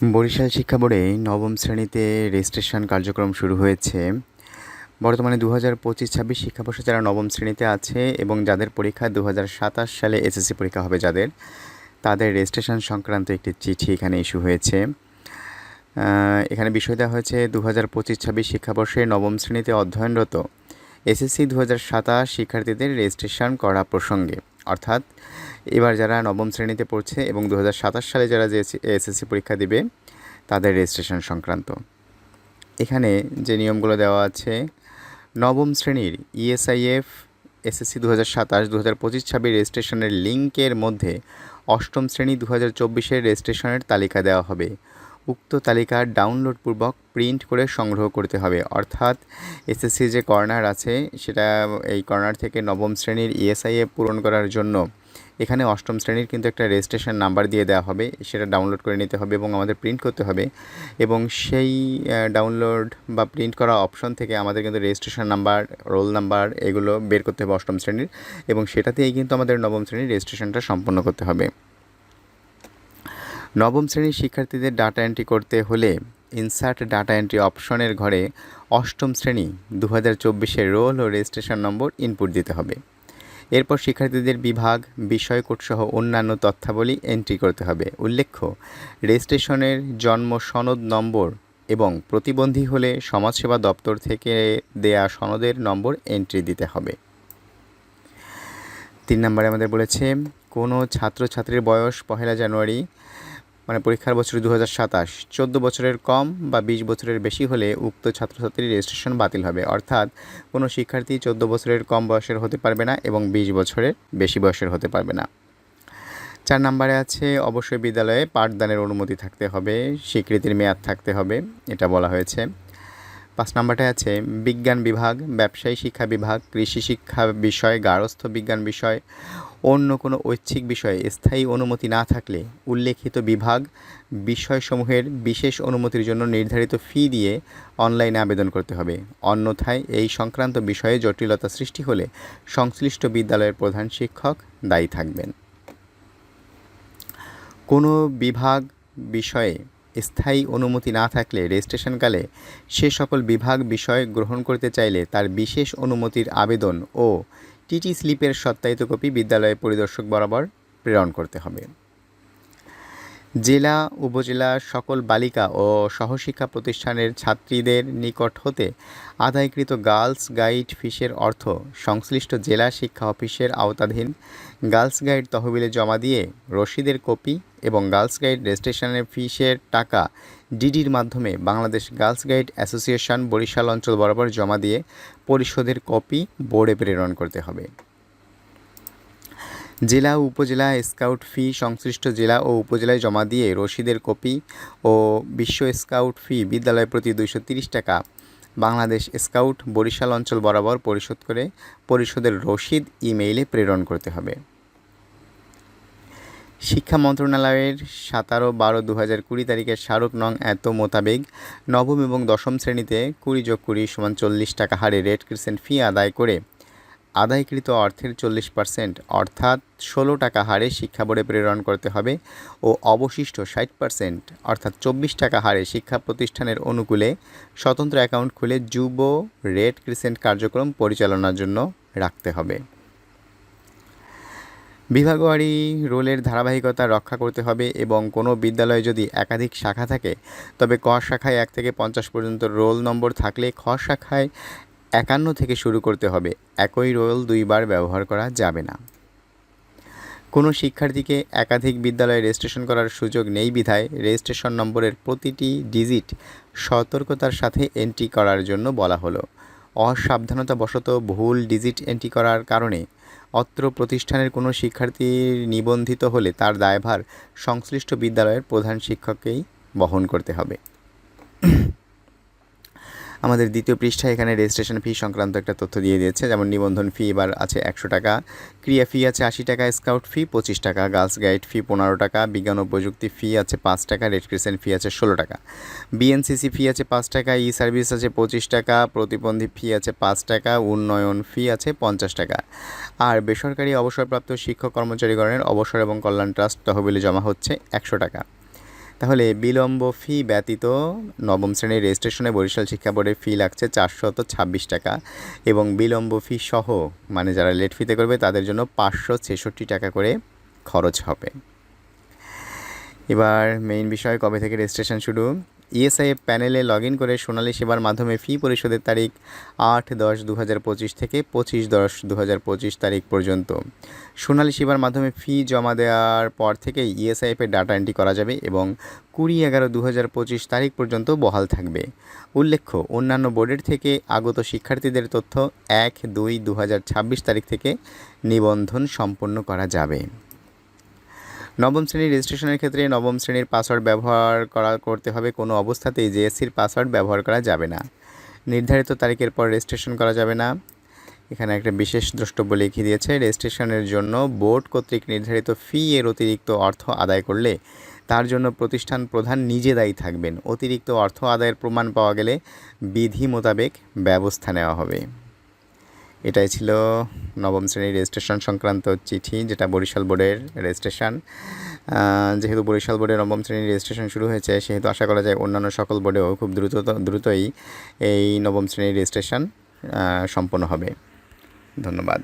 বরিশাল শিক্ষা বোর্ডে নবম শ্রেণীতে রেজিস্ট্রেশন কার্যক্রম শুরু হয়েছে। বর্তমানে দু হাজার পঁচিশ, ছাব্বিশ শিক্ষাবর্ষে যারা নবম শ্রেণীতে আছে এবং যাদের পরীক্ষা দু হাজার সাতাশ সালে এসএসসি পরীক্ষা হবে যাদের, তাদের রেজিস্ট্রেশন সংক্রান্ত একটি চিঠি এখানে ইস্যু হয়েছে। এখানে বিষয় দেওয়া হয়েছে দু হাজার পঁচিশ, ছাব্বিশ শিক্ষাবর্ষে নবম শ্রেণীতে অধ্যয়নরত এসএসসি দু হাজার সাতাশ শিক্ষার্থীদের রেজিস্ট্রেশন করা প্রসঙ্গে। অর্থাৎ এবার যারা নবম শ্রেণীতে পড়ছে এবং দু হাজার সাতাশ সালে যারা যে এসএসসি পরীক্ষা দিবে, তাদের রেজিস্ট্রেশন সংক্রান্ত। এখানে যে নিয়মগুলো দেওয়া আছে, নবম শ্রেণির E ইএসআইএফ এসএসসি দু হাজার সাতাশ দু হাজার পঁচিশ ছাব্বিশ রেজিস্ট্রেশনের লিঙ্কের মধ্যে অষ্টম শ্রেণি দু হাজার চব্বিশের রেজিস্ট্রেশনের তালিকা দেওয়া হবে। উক্ত তালিকা ডাউনলোড পূর্বক প্রিন্ট করে সংগ্রহ করতে হবে। অর্থাৎ এসএসসি যে কর্নার আছে, সেটা এই কর্নার থেকে নবম শ্রেণির E ইএসআইএফ পূরণ করার জন্য এখানে অষ্টম শ্রেণির কিন্তু একটা রেজিস্ট্রেশন নাম্বার দিয়ে দেওয়া হবে, সেটা ডাউনলোড করে নিতে হবে এবং আমাদের প্রিন্ট করতে হবে। এবং সেই ডাউনলোড বা প্রিন্ট করা অপশন থেকে আমাদের কিন্তু রেজিস্ট্রেশন নাম্বার রোল নাম্বার এগুলো বের করতে হবে অষ্টম শ্রেণির এবং সেটাতেই কিন্তু আমাদের নবম শ্রেণির রেজিস্ট্রেশনটা সম্পন্ন করতে হবে। নবম শ্রেণির শিক্ষার্থীদের ডাটা এন্ট্রি করতে হলে ইনসার্ট ডাটা এন্ট্রি অপশনের ঘরে অষ্টম শ্রেণি দু হাজার রোল ও রেজিস্ট্রেশন নম্বর ইনপুট দিতে হবে। এরপর শিক্ষার্থীদের বিভাগ, বিষয় কোড সহ অন্যান্য তথ্যাবলী এন্ট্রি করতে হবে। উল্লেখ্য রেজিস্ট্রেশনের জন্ম সনদ নম্বর এবং প্রতিবন্ধী হলে সমাজসেবা দপ্তর থেকে দেয়া সনদের নম্বর এন্ট্রি দিতে হবে। তিন নম্বরে আমাদের বলেছে, কোনো ছাত্রছাত্রীর বয়স পহেলা জানুয়ারি মানে পরীক্ষার বছর দু হাজার সাতাশ, চোদ্দ বছরের কম বা বিশ বছরের বেশি হলে উক্ত ছাত্রছাত্রীর রেজিস্ট্রেশন বাতিল হবে। অর্থাৎ কোনো শিক্ষার্থী চোদ্দ বছরের কম বয়সের হতে পারবে না এবং বিশ বছরের বেশি বয়সের হতে পারবে না। চার নম্বরে আছে, অবশ্যই বিদ্যালয়ে পাঠদানের অনুমতি থাকতে হবে, স্বীকৃতির মেয়াদ থাকতে হবে, এটা বলা হয়েছে। পাঁচ নম্বরটায় আছে, বিজ্ঞান বিভাগ, ব্যবসায়ী শিক্ষা বিভাগ, কৃষি শিক্ষা বিষয়, গার্হস্থ্য বিজ্ঞান বিষয় অন্য কোনো ঐচ্ছিক বিষয়ে স্থায়ী অনুমতি না থাকলে উল্লেখিত বিভাগ বিষয়সমূহের বিশেষ অনুমতির জন্য নির্ধারিত ফি দিয়ে অনলাইনে আবেদন করতে হবে। অন্যথায় এই সংক্রান্ত বিষয়ে জটিলতা সৃষ্টি হলে সংশ্লিষ্ট বিদ্যালয়ের প্রধান শিক্ষক দায়ী থাকবেন। কোনো বিভাগ বিষয়ে স্থায়ী অনুমতি না থাকলে রেজিস্ট্রেশনকালে সে সকল বিভাগ বিষয় গ্রহণ করতে চাইলে তার বিশেষ অনুমতির আবেদন ও টিটি স্লিপের সত্যায়িত কপি বিদ্যালয় পরিদর্শক বরাবর প্রেরণ করতে হবে। জেলা, উপজেলা সকল বালিকা ও সহশিক্ষা প্রতিষ্ঠানের ছাত্রীদের নিকট হতে আদায়কৃত গার্লস গাইড ফিসের অর্থ সংশ্লিষ্ট জেলা শিক্ষা অফিসের আওতাধীন গার্লস গাইড তহবিলে জমা দিয়ে রসিদের কপি এবং গার্লস গাইড রেজিস্ট্রেশনের ফিসের টাকা ডিডির মাধ্যমে Bangladesh girls guide association Barishal অঞ্চল বরাবর জমা দিয়ে পরিশোধের কপি বোর্ডে প্রেরণ করতে হবে। জেলা উপজেলা স্কাউট ফি সংশ্লিষ্ট জেলা ও উপজেলায় জমা দিয়ে রসিদের কপি ও বিশ্ব স্কাউট ফি বিদ্যালয় প্রতি দুইশো টাকা বাংলাদেশ স্কাউট বরিশাল অঞ্চল বরাবর পরিশোধ করে পরিশোধের রসিদ ইমেইলে প্রেরণ করতে হবে। শিক্ষা মন্ত্রণালয়ের সতেরো বারো দু হাজার কুড়ি তারিখের স্মারক নং এত মোতাবেক নবম এবং দশম শ্রেণীতে কুড়ি যোগ কুড়ি সমান চল্লিশ টাকা হারে রেড ক্রিসেন্ট ফি আদায় করে আদায়কৃত অর্থের চল্লিশ পার্সেন্ট, অর্থাৎ ষোলো টাকা হারে শিক্ষা বোর্ডে প্রেরণ করতে হবে ও অবশিষ্ট ষাট পার্সেন্ট, অর্থাৎ চব্বিশ টাকা হারে শিক্ষা প্রতিষ্ঠানের অনুকূলে স্বতন্ত্র অ্যাকাউন্ট খুলে যুব রেড ক্রিসেন্ট কার্যক্রম পরিচালনার জন্য রাখতে হবে। বিভাগওয়ারি রোলের ধারাবাহিকতা রক্ষা করতে হবে এবং কোনো বিদ্যালয়ে যদি একাধিক শাখা থাকে, তবে ক শাখায় এক থেকে পঞ্চাশ পর্যন্ত রোল নম্বর থাকলে খ শাখায় একান্ন থেকে শুরু করতে হবে। একই রোল দুইবার ব্যবহার করা যাবে না। কোনো শিক্ষার্থীকে একাধিক বিদ্যালয়ে রেজিস্ট্রেশন করার সুযোগ নেই বিধায় রেজিস্ট্রেশন নম্বরের প্রতিটি ডিজিট সতর্কতার সাথে এন্ট্রি করার জন্য বলা হলো। অসাবধানতাবশত ভুল ডিজিট এন্ট্রি করার কারণে অত্র প্রতিষ্ঠানের কোনো শিক্ষার্থী নিবন্ধিত হলে তার দায়ভার সংশ্লিষ্ট বিদ্যালয়ের প্রধান শিক্ষককেই বহন করতে হবে। আমাদের দ্বিতীয় পৃষ্ঠায় এখানে রেজিস্ট্রেশন ফি সংক্রান্ত একটা তথ্য দিয়ে দিয়েছে। যেমন নিবন্ধন ফি এবার আছে একশো টাকা, ক্রিয়া ফি আছে আশি টাকা স্কাউট ফি পঁচিশ টাকা গার্লস গাইড ফি পনেরো টাকা, বিজ্ঞান ও প্রযুক্তি ফি আছে পাঁচ টাকা রেড ক্রিসেন্ট ফি আছে ষোলো টাকা। বিএনসিসি ফি আছে পাঁচ টাকা ই সার্ভিস আছে পঁচিশ টাকা, প্রতিবন্ধী ফি আছে পাঁচ টাকা, উন্নয়ন ফি আছে পঞ্চাশ টাকা। আর বেসরকারি অবসরপ্রাপ্ত শিক্ষক কর্মচারীগণের অবসর এবং কল্যাণ ট্রাস্ট তহবিলে জমা হচ্ছে একশো টাকা। তাহলে বিলম্ব ফি ব্যতীত নবম শ্রেণির রেজিস্ট্রেশনে বরিশাল শিক্ষা বোর্ডের ফি লাগছে চারশত ছাব্বিশ টাকা এবং বিলম্ব ফি সহ মানে যারা লেট ফিতে করবে, তাদের জন্য পাঁচশো ছেষট্টি টাকা করে খরচ হবে। এবার মেইন বিষয়, কবে থেকে রেজিস্ট্রেশন শুরু? ইএসআইএফ প্যানেলে লগ ইন করে সোনালী সেবার মাধ্যমে ফি পরিশোধের তারিখ আট দশ দু হাজার পঁচিশ থেকে পঁচিশ দশ দু হাজার পঁচিশ তারিখ পর্যন্ত। সোনালী সেবার মাধ্যমে ফি জমা দেওয়ার পর থেকেই ইএসআইএফের ডাটা এন্ট্রি করা যাবে এবং কুড়ি এগারো দু হাজার পঁচিশ তারিখ পর্যন্ত বহাল থাকবে। উল্লেখ্য, অন্যান্য বোর্ডের থেকে আগত শিক্ষার্থীদের তথ্য এক দুই দু তারিখ থেকে নিবন্ধন সম্পন্ন করা যাবে। নবম শ্রেণির রেজিস্ট্রেশনের ক্ষেত্রে নবম শ্রেণির পাসওয়ার্ড ব্যবহার করা করতে হবে কোনো অবস্থাতেই জেএসসির পাসওয়ার্ড ব্যবহার করা যাবে না। নির্ধারিত তারিখের পর রেজিস্ট্রেশন করা যাবে না। এখানে একটা বিশেষ দ্রষ্টব্য লিখিয়ে দিয়েছে রেজিস্ট্রেশনের জন্য বোর্ড কর্তৃক নির্ধারিত ফি এর অতিরিক্ত অর্থ আদায় করলে তার জন্য প্রতিষ্ঠান প্রধান নিজে দায়ী থাকবেন। অতিরিক্ত অর্থ আদায়ের প্রমাণ পাওয়া গেলে বিধি মোতাবেক ব্যবস্থা নেওয়া হবে। এটাই ছিল নবম শ্রেণির রেজিস্ট্রেশন সংক্রান্ত চিঠি, যেটা বরিশাল বোর্ডের রেজিস্ট্রেশন যেহেতু বরিশাল বোর্ডের নবম শ্রেণির রেজিস্ট্রেশন শুরু হয়েছে, সেহেতু আশা করা যায় অন্যান্য সকল বোর্ডেও খুব দ্রুত, দ্রুতই এই নবম শ্রেণির রেজিস্ট্রেশন সম্পন্ন হবে। ধন্যবাদ।